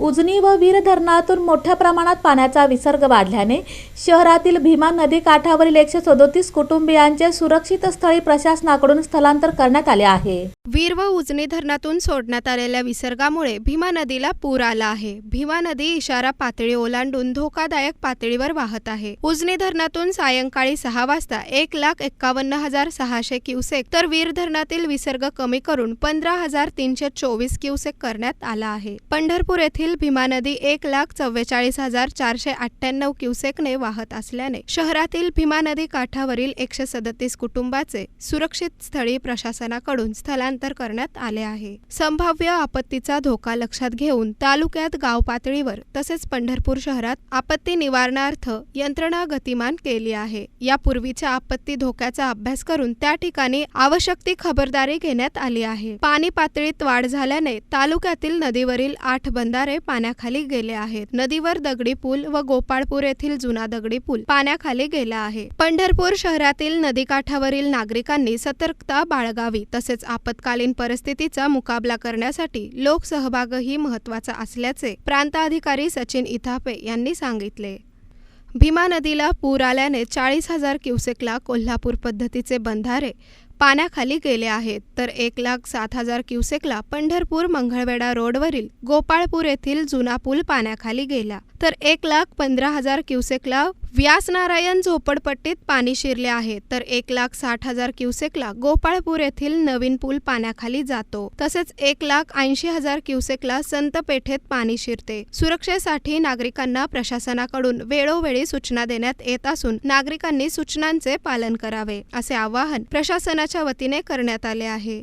उजनी व वीर धरणातून मोठ्या प्रमाणात पाण्याचा विसर्ग वाढल्याने शहरातील भीमा नदी काठावरील एकशे सदोतीस कुटुंबियांचे सुरक्षित स्थळी प्रशासनाकडून स्थलांतर करण्यात आले आहे. वीर व उजनी धरणातून सोडण्यात आलेल्या विसर्गामुळे भीमा नदीला पूर आला आहे. भीमा नदी इशारा पातळी ओलांडून धोकादायक पातळीवर वाहत आहे. उजनी धरणातून सायंकाळी सहा वाजता एक लाख एक्कावन्न हजार सहाशे क्युसेक तर वीर धरणातील विसर्ग कमी करून पंधरा हजार तीनशे चोवीस क्युसेक करण्यात आला आहे. पंढरपूर येथील भीमा नदी एक लाख चव्वेचाळीस हजार चारशे अठ्ठ्याण्णव क्युसेकने वाहत असल्याने शहरातील भीमा नदी काठावरील एकशे सदतीस कुटुंबाचे सुरक्षित स्थळी प्रशासनाकडून स्थलांतर करण्यात आले आहे. संभाव्य आपत्तीचा धोका लक्षात घेऊन तालुक्यात गाव पातळीवर तसेच पंढरपूर शहरात आपत्ती निवारणार्थ यंत्रणा गतिमान केली आहे. यापूर्वीच्या आपत्ती धोक्याचा अभ्यास करून त्या ठिकाणी आवश्यक ती खबरदारी घेण्यात आली आहे. पाणी पातळीत वाढ झाल्याने तालुक्यातील नदीवरील आठ बंधारे पाण्याखाली गेले आहेत. नदीवर दगडी पूल व गोपाळपूर येथील जुना दगडी पूल पाण्याखाली गेला आहे. पंढरपूर शहरातील नदीकाठावरील नागरिकांनी सतर्कता बाळगावी तसेच आपत्कालीन परिस्थितीचा मुकाबला करण्यासाठी लोकसहभागही महत्त्वाचा असल्याचे प्रांताधिकारी सचिन इथापे यांनी सांगितले. भीमा नदीला पूर आल्याने चाळीस हजार क्युसेकला कोल्हापूर पद्धतीचे बंधारे पाण्याखाली गेले आहेत तर एक लाख सात हजार क्युसेकला पंढरपूर मंगळवेढा रोडवरील गोपाळपूर येथील जुना पूल पाण्याखाली गेला तर एक लाख पंधरा हजार क्युसेकला व्यासनारायण झोपडपट्टीत पाणी शिरले आहे तर एक लाख साठ हजार क्युसेकला गोपाळपूर येथील नवीन पूल पाण्याखाली जातो. तसेच एक लाख ऐंशी हजार क्युसेकला संत पेठेत पाणी शिरते. सुरक्षेसाठी नागरिकांना प्रशासनाकडून वेळोवेळी सूचना देण्यात येत असून नागरिकांनी सूचनांचे पालन करावे असे आवाहन प्रशासनाच्या वतीने करण्यात आले आहे.